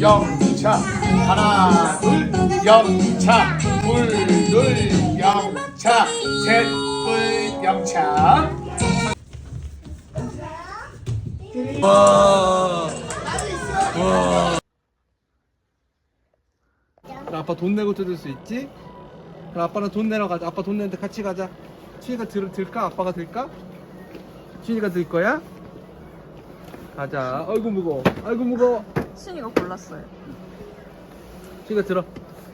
영차 하나 둘 영차 둘둘 영차 셋둘 영차 그럼 아빠 돈 내고 뜯을 수 있지? 그럼 아빠는 돈 내러 가자. 아빠 돈 내는데 같이 가자. 시이가 들, 들까? 아빠가 들까? 시이가 들 거야? 가자. 아이고 무거워. 아이고 무거워. 순이가 골랐어요. 시이가 들어.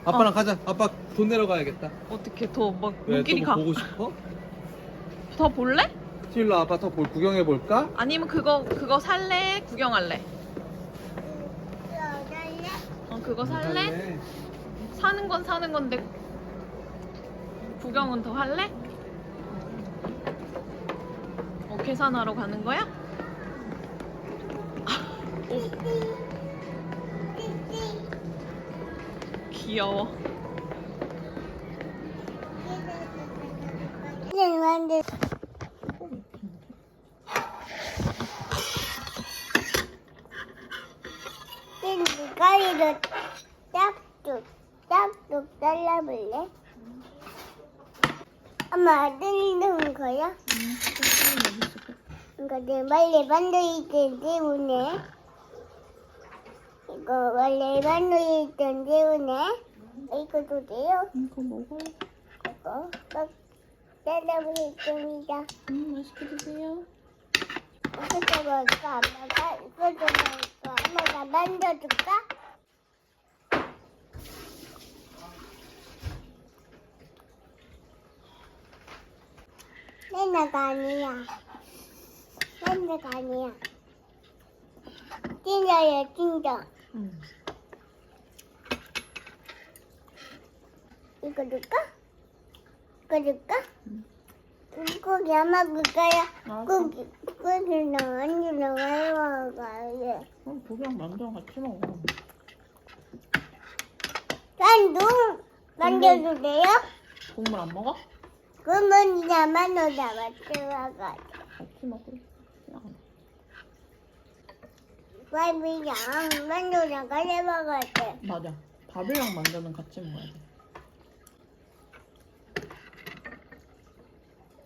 아빠랑 가자. 아빠 돈 내러 가야겠다. 어떻게 더막 왜? 눈길이 또뭐 가? 보고 싶어? 더 볼래? 시일로 아빠 더 볼, 구경해 볼까? 아니면 그거 그거 살래? 구경할래? 어 그거 살래? 사는 건 사는 건데 구경은 더 할래? 어 계산하러 가는 거야? 오. 귀여워. 가리로 짝뚝 짝뚝 잘라볼래? 엄마 들리는 거야? 이거 내 빨리 만들기 때문에 이거 원래 만들기 때문에 이거도 돼요? 이거 먹어. 이거 딱 잘라보겠습니다 음 맛있게 드세요. 이것도 먹을까? 엄마가 이것도 먹을까? 엄마가 만져줄까? 맨나가 아니야. 맨나가 아니야. 진짜야, 진짜. 음. 이거 줄까? 이거 줄까? 고기 안 먹을 거야? 알았어. 고기, 안 주려고 해먹어야 그럼 고기랑 만두랑 같이 먹어. 짠둥 만져도 돼요? 국물 안 먹어? 그러면 이제 만져다 맞춰가 같이 먹어. 그냥. 밥이랑 만져다 같이 먹을 때 맞아. 밥이랑 만두는 같이 먹어야 돼.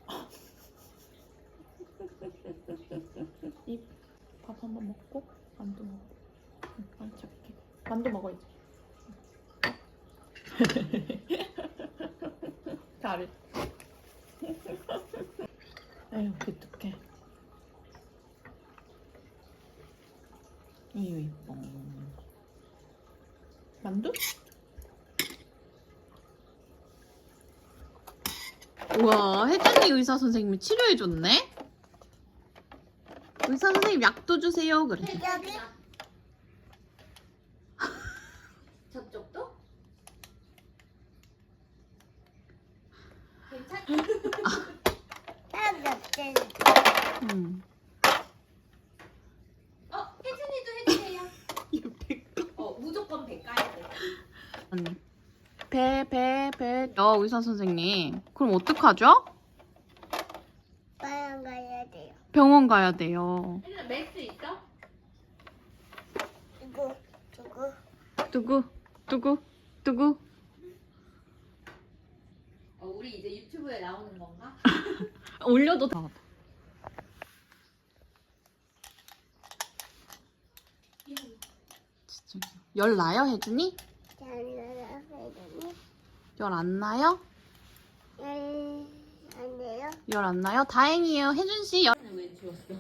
입밥 한번 먹고 만두 먹어. 응, 반짝해. 만두 먹어 이제. 잘해. 에휴 기특해. 이유 이뻐. 만두? 우와, 혜진이 의사 선생님이 치료해줬네? 의사 선생님 약도 주세요. 그래. 여기 저쪽도? 딱 옆에 음. 어, 혜진이도 해주세요. 어, 무조건 배 까야 돼. 언니. 배, 배, 배. 어, 의사 선생님. 그럼 어떡하죠? 빨간 가야 돼요 병원 가야 돼요. 혜진아, 맥스 있어? 이거 저거 누구? 누구? 누구? 어, 우리 이제 유튜브에 나오는 건가? 올려도 다. 진짜. 열 나요, 혜준이? 되니 열 안 나요? 안 돼요? 열 안 나요? 다행이에요. 혜준 씨 열. 왜 지웠어?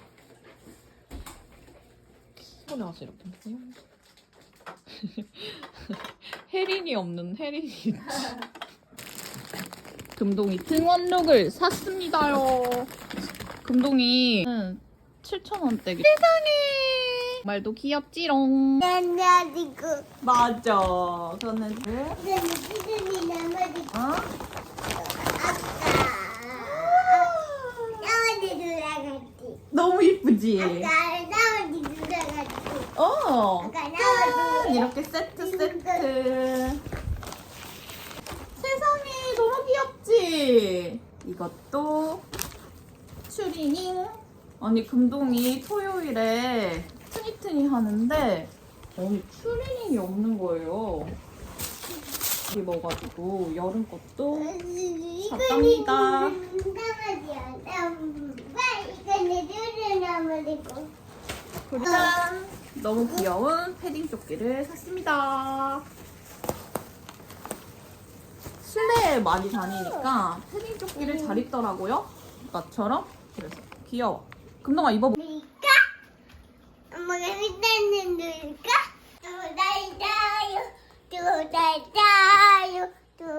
손에 와서 이렇게. 혜린이 없는 혜린이 있지. 금동이 등원룩을 샀습니다요. 금동이 7,000원대. 세상에! 말도 귀엽지롱. 난나지고 맞아. 저는 이거는 시즌이 남아지고 어? 아까 나머지 돌아갔지 너무 이쁘지? 아까 나머지 돌아갔지 어. 아까 짠! 나머지 이렇게 세트 세트. 세상에 너무 귀엽지? 이것도 추리닝 아니 금동이 토요일에 트니트니 하는데 아니 추리닝이 없는 거예요. 이 먹어가지고 여름 것도 샀답니다. 짠! 너무 귀여운 패딩 조끼를 샀습니다. 실내에 많이 다니니까 패딩 조끼를 잘 입더라고요. 나처럼. 그래서 귀여워. 금동아 입어보.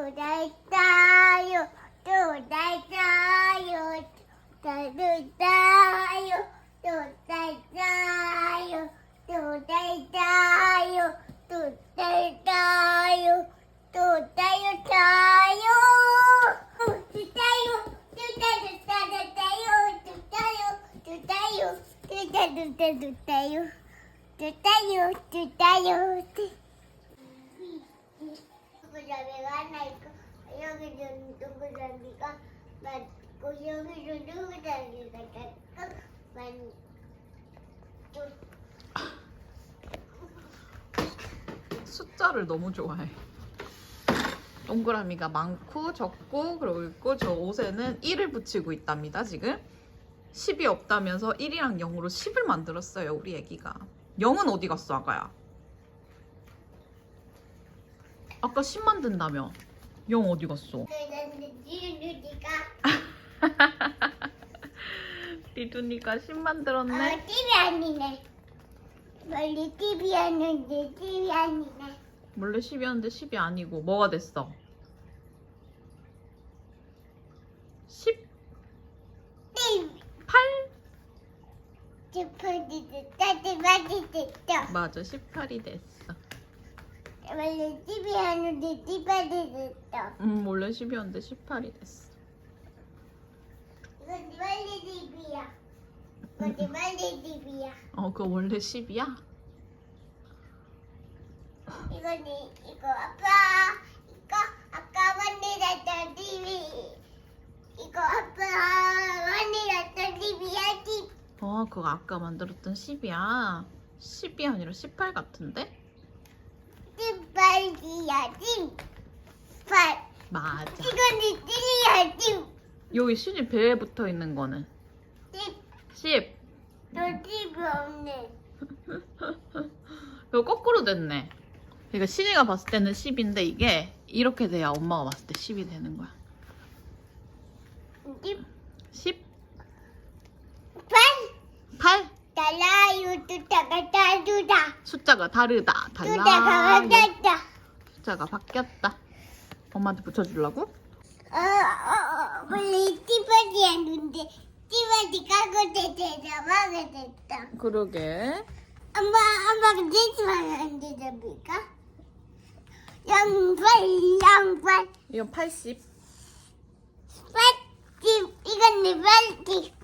tulay tayo, tulay tayo, tulay tayo, tulay tayo, tulay tayo, tulay tayo, tulay tayo. Tutayo, tutayo, tutayo, tutayo, tutayo. 동그라미가 맞고 맞고 숫자를 너무 좋아해. 동그라미가 많고 적고 그리고 있고 저 옷에는 1을 붙이고 있답니다 지금 10이 없다면서 1이랑 0으로 10을 만들었어요 우리 애기가 0은 어디 갔어 아가야? 아까 10 만든다며 0 어디 갔어? 그런데 지훈이가. 리두니가 10 만들었네? 어 TV 아니네. 멀리 TV 하는데 TV 아니네. 원래 10이었는데 10이 아니고 뭐가 됐어? 18? TV 슈퍼디드 따뜻하디 맞아 18이 됐어 원래 TV 하는데 TV이 됐어 음 원래 10이었는데 18이 됐어. 이건 원래 TV야. 이건 원래 TV야. 어 그거 원래 10이야? 이건 이- 이거 아빠 이거 아까 만들었던 TV 이거 아빠 만들었던 TV야 TV 어 그거 아까 만들었던 10이야? 10이 아니라 18 같은데? 빨리야 팀빨 맞아. 이거는 띠리야 팀 여기 신이 배에 붙어 있는 거는 10너 TV 없네. 이거 거꾸로 됐네. 그러니까 신이가 봤을 때는 10인데 이게 이렇게 돼야 엄마가 봤을 때 10이 되는 거야. 팀10빨8 달라요 뚜다가 다두다. 숫자가 다르다. 달라. 다다 숫자가 바뀌었다. 엄마한테 붙여주려고? 어, 어, 어, 원래 띠바디 하는데 띠바디 까고 대대자마가 됐다. 그러게. 엄마, 엄마가 대지만 안 되잡니까? 양발, 양발, 이건 80 빨집, 이건 내 빨집.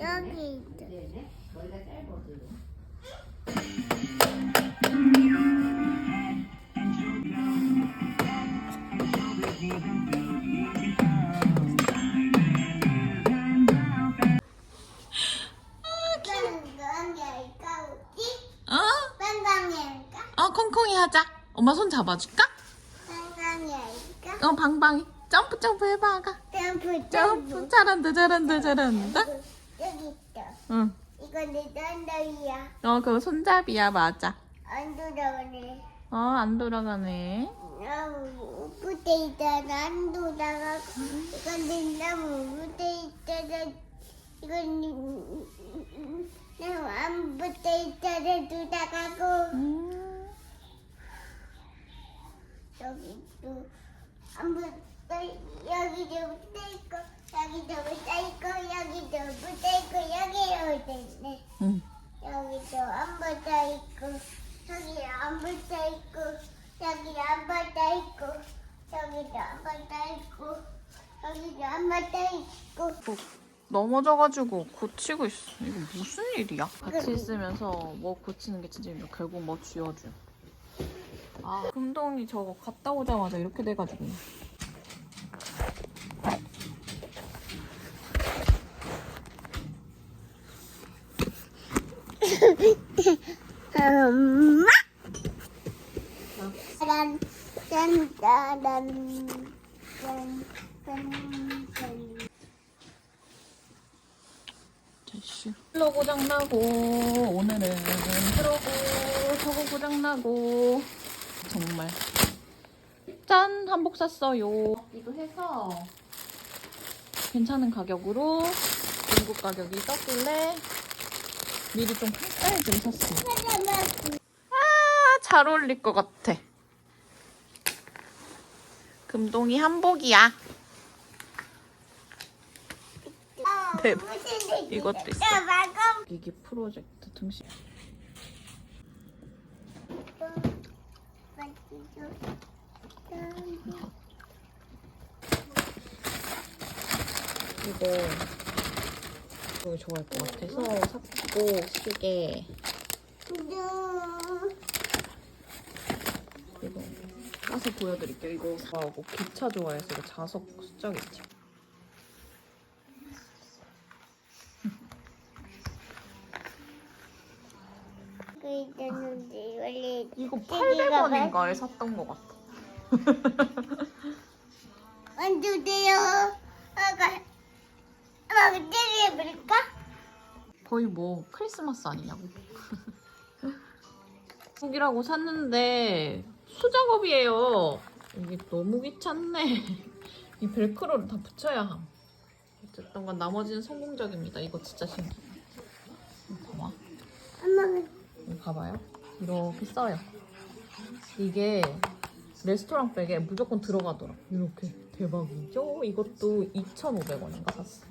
여기 우지? 어? 빵빵이 할까? 어 콩콩이 하자 엄마 손 잡아줄까? 빵빵이 할까? 어 방방이 점프 점프 해봐 아가 점프, 점프 점프. 잘한다 잘한다 잘한다 여기 있다. 응. 이건 내 던더위야. 어 그거 손잡이야 맞아 안 돌아오네. 어 안 돌아가네 나무 붙어 있잖아. 안 돌아가고. 이건 내 나무 붙어 있잖아. 이건 나무 안 붙어 있잖아. 돌아가고. 음. 여기 또안 붙어 여기도 붙어 있고 여기도 붙어 있고 여기도 붙어 있고 여기도 붙어 있네. 응. 여기도 안 붙어 있고 여기 안 붙어 있고 여기 안 붙어 있고 여기도 안 붙어 있고 여기도 안 붙어 있고 넘어져가지고 고치고 있어 이거 무슨 일이야? 같이 있으면서 뭐 고치는 게 진짜 힘들어 결국 뭐 쥐어줘 아 금동이 저거 갔다 오자마자 이렇게 돼가지고 짠. 됐슈. 플러 고장나고 오늘은 그러고 저거 고장나고 정말 짠 한복 샀어요. 이거 해서 괜찮은 가격으로 중국 가격이 떴길래 미리 좀큰 사이즈를 샀어요. 아, 잘 어울릴 것 같아. 금동이 한복이야. 대박. 이것도 있어. 이게 프로젝트 등심. 이거 이거 좋아할 것 같아서 샀고 시계 이거 까서 보여드릴게요. 이거 사고 기차 좋아해서 이거 자석 숫자겠지. 그 있었는데 원래 이거 시계가 800원인가에 샀던 것 같아. 만두세요. 아가 막 때려볼까? 거의 뭐 크리스마스 아니냐고. 북이라고 샀는데 수작업이에요. 이게 너무 귀찮네. 이 벨크로를 다 붙여야 함. 어쨌든 간 나머지는 성공적입니다. 이거 진짜 신기해. 봐봐. 이거 봐봐요. 이렇게 써요. 이게 레스토랑 백에 무조건 들어가더라. 이렇게 대박이죠? 이것도 2,500원인가 샀어.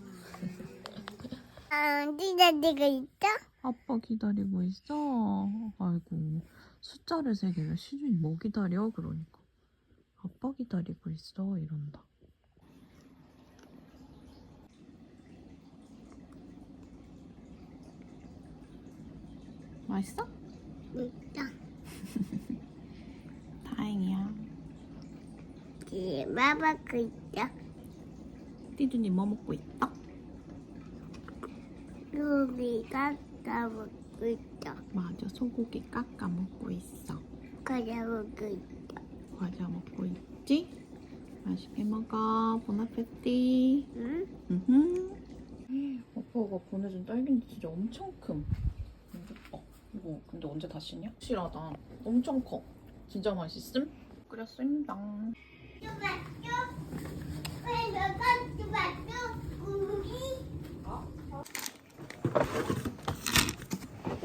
아, 진짜 내가 있다? 아빠 기다리고 있어. 아이고 숫자를 세기면 시준이 뭐 기다려? 그러니까 아빠 기다리고 있어 이런다. 맛있어? 있다. 다행이야. 뒤에 마바크 있다. 띠준이 뭐 먹고 있다? 루비가 까먹고 있다. 맞아 소고기 깎아 먹고 있어. 과자 먹고 있다. 과자 먹고 있지? 맛있게 먹어. 보나페티. 응? 음. 아빠가 보내준 딸기는 진짜 엄청 큼. 어, 이거 근데 언제 다 씻냐? 확실하다. 엄청 커. 진짜 맛있음? 끓였습니다. 쭈바쭈. 왜 너가 쭈바쭈? 고기?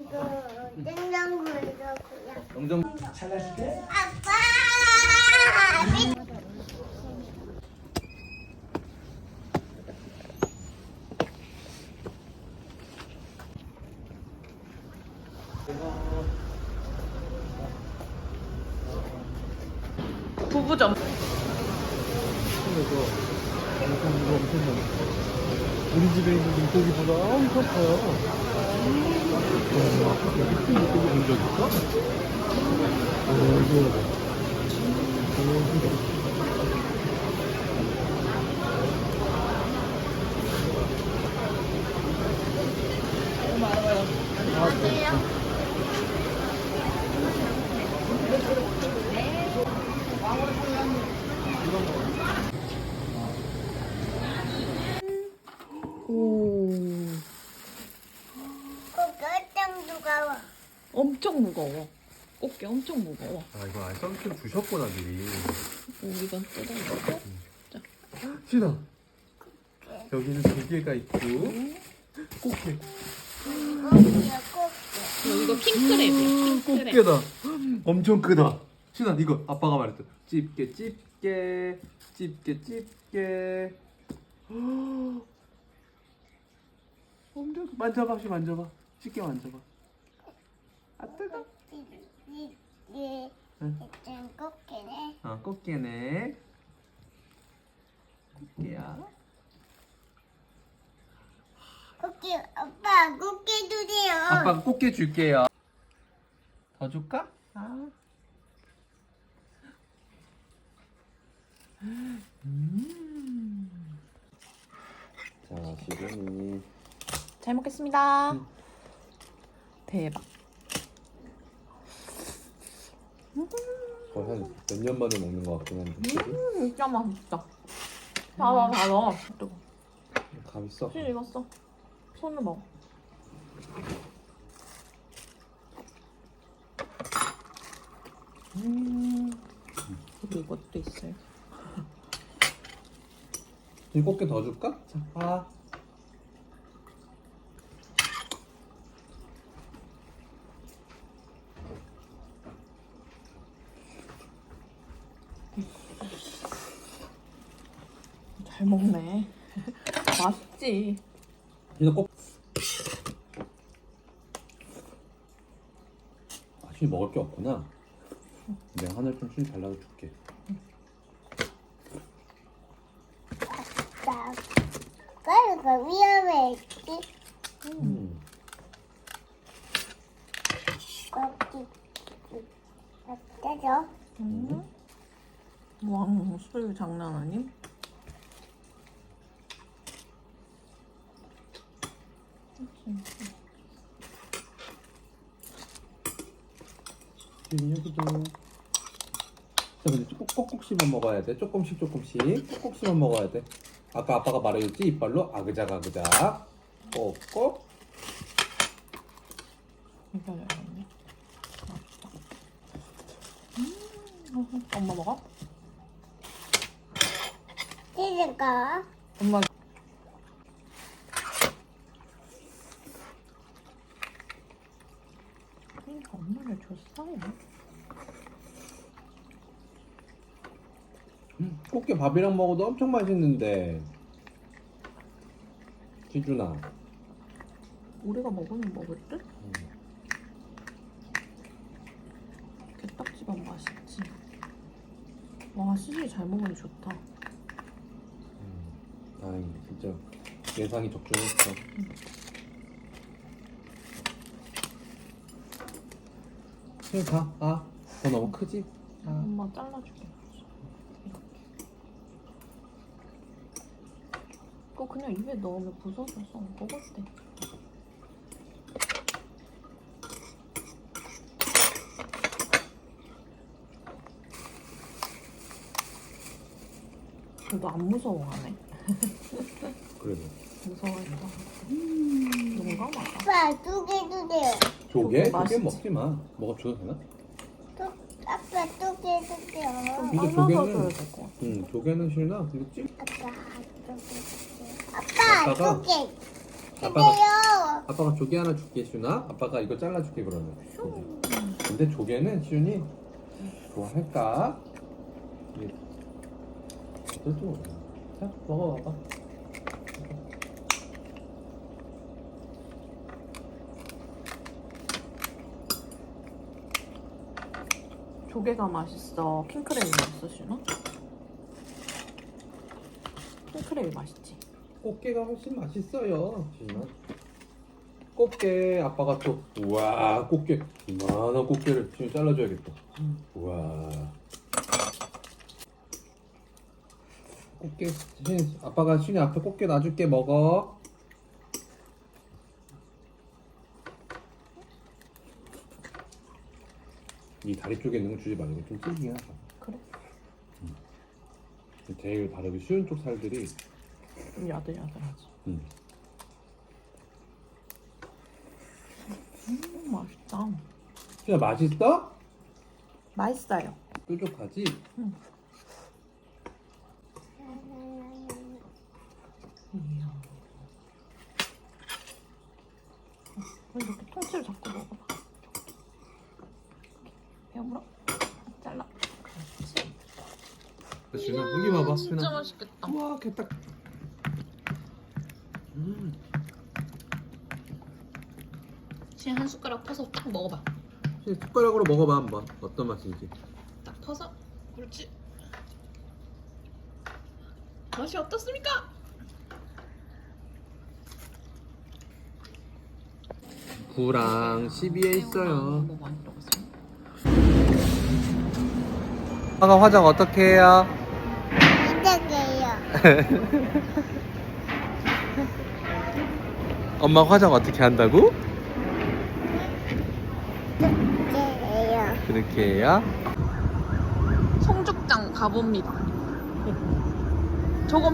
이거 냉장고에서 그냥 영정 아빠! 많아. 우리 집에 있는 물고기보다 엄청 커요. 와, 여기 큰 물고기 본 적 있어? 어, 이거. 어, 이거. 오. 고기 어떤 무거워? 엄청 무거워. 꽃게 엄청 무거워. 아, 이거 아예 썬큐 주셨구나, 미리. 우리가 뜯어먹고. 신아. 여기는 조개가 있고, 꽃게. 고기야 고기. 이거 핑크랩이야. 핑크랩. 꽃게다. 엄청 크다. 신아, 이거 아빠가 말했던 집게, 집게, 집게, 집게. 엄청 크- 만져봐, 시 만져봐. 쉽게 만져봐. 아 뜨거. 이게 응. 일단 꽃게네. 아 꽃게네. 꽃게야. 꽃게 오빠 꽃게 주세요. 아빠가 꽃게 줄게요. 더 줄까? 아. 음. 자, 시준이. 잘 먹겠습니다. 대박. 거의 한몇 년 만에 먹는 것 같긴 한데. 그치? 음, 진짜 맛있다. 봐봐, 봐봐. 뜨거. 감 있어? 실 익었어. 손을 먹어. 음. 그리고 이것도 있어요. 이 꽃게 더 줄까? 자, 아. 잘 먹네. 맛있지. 이거 꼭. 아쉬 먹을 게 없구나. 내가 하늘 좀쉴 달라고 줄게. 나 가루가 위험했지. 음. 거기 어쩌죠? 음. 왕, 술 장난 아님? 지금 여기도. 자, 근데 꼭, 꼭꼭 씹어 먹어야 돼. 조금씩 조금씩. 꼭꼭 씹어 먹어야 돼. 아까 아빠가 말해줬지? 이빨로 아그작 아그작. 꼭꼭. 이거. 맛있다. 음, 엄마 먹어? 찌질까? 엄마. 그러니까 엄마를 줬어요. 음, 꽃게 밥이랑 먹어도 엄청 맛있는데. 지준아. 우리가 먹으면 먹을 듯? 음. 게딱지만 맛있지. 와, 시시 잘 먹으니 좋다. 음, 다행이다. 진짜 예상이 적중했어. 그냥 가. 아, 더 너무 크지? 아. 엄마 잘라줄게. 그냥 입에 넣으면 부서져서 먹을 때. 그래도 안 무서워하네. 그래도. 무서워했다. 뭔가 맞아. 아빠 두개 주세요. 조개? 조개 맛있지. 먹지 마. 먹어줘도 되나? 두, 아빠 두개 주세요. 잘라서 조개는- 줘야 될 것 같아. 응, 조개는 싫나? 근데 찜? 아빠 두개. 아빠 아빠가- 두개 아빠가. 아빠가 조개 하나 줄게, 시윤아. 아빠가 이거 잘라줄게, 그러면. 조개. 근데 조개는 시윤이 좋아할까? 이게 어떨지 모르겠네. 자, 먹어봐봐. 조개가 맛있어. 킹크랩이 맛있어, 시윤아? 킹크랩이 맛있지? 꽃게가 훨씬 맛있어요, 시윤아. 꽃게 아빠가 또 우와 꽃게 이만한 꽃게를 지금 잘라줘야겠다. 우와 꽃게 신 아빠가 신이 앞에 꽃게 놔줄게 먹어. 이 다리 쪽에 있는 거 주지 말고 좀 찔기긴 하다. 그래? 제일 바르기 쉬운 쪽 살들이 좀 야들야들하지. 음. 음, 맛있다. 진짜 맛있어? 맛있어요. 뾰족하지? 이야. 어, 이렇게 통째로 잡고 먹어봐. 배워물어. 잘라. 그렇지. 지금 여기 봐봐. 진짜 맛있겠다. 우와 개딱. 음. 지금 한 숟가락 퍼서 딱 먹어봐. 숟가락으로 먹어봐 한번 어떤 맛인지. 딱 퍼서. 그렇지. 맛이 어떻습니까? 구랑 12에 있어요. 아가 화장 어떻게 해요? 부탁해요. 엄마 화장 어떻게 한다고? 그렇게 해요? 송죽장 가봅니다. 저거